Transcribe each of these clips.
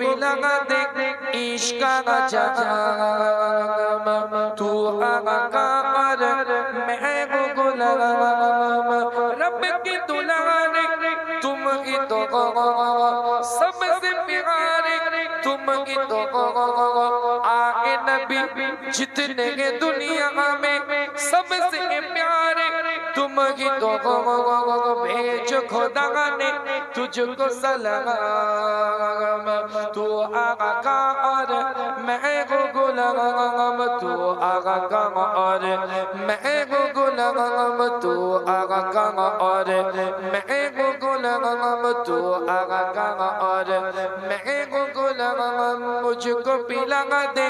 पिला दे इश्क रब की दुलार, तुम ही तो सबसे प्यारे, तुम ही तो आगे नबी, जितने दुनिया में सबसे प्यारे तुम ही तो भेज खुदा ने तुझको सलाम तू आका और मैं गो गुलाम तू आका और मैं गो गुलाम तू आका और मैं गो गुलाम तू आका और मैं गो गुलाम मुझको पिला दे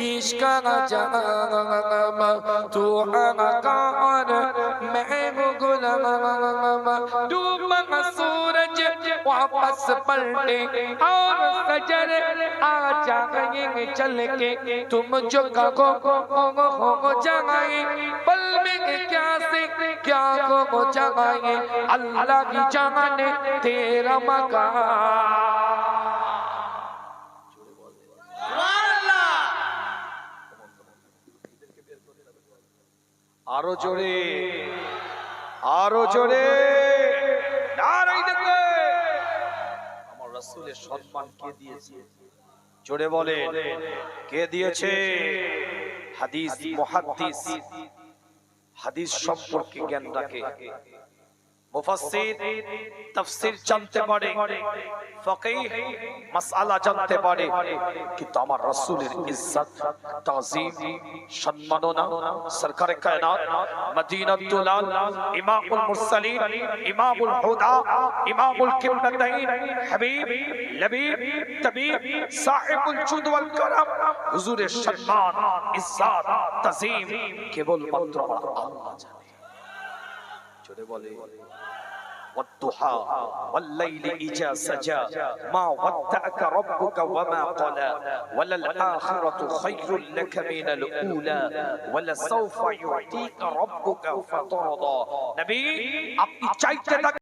इश्क का जाम तू डूबा सूरज वापस पलटे और सजर आ जाएंगे चल के तुम जो कहो हो हो जाए पल में क्या से क्या हो जाए अल्लाह की जाने तेरा मकान আরো জোরে আরও জোরে। আমার রসুলের সম্মান কে দিয়েছে? জোরে বলে কে দিয়েছে? হাদিস মুহাদ্দিস। হাদিস সম্পর্কে জ্ঞান রাখে। মুফাসসির তাফসীর জানতে পারে ফকিহ মাসআলা জানতে পারে। কিন্তু আমার রাসূলের ইজ্জত তাজিম সম্মাননা সরকারে কায়নাত মদিনাতুল ইমামুল মুরসালিন ইমামুল হুদা ইমামুল কিবলাতাইন হাবিব লবিব তবিব সাহিবুল জুদ ওয়াল করম হুজুরের সম্মান ইজ্জত তাজিম কেবল মাত্র আল্লাহ জানে। জোরে বলে والضحى والليل إذا سجى ما ودعك ربك وما قلى وللآخرة خير لك من الأولى ولسوف يعطيك ربك فترضى نبي আপনি চাইতে থাকেন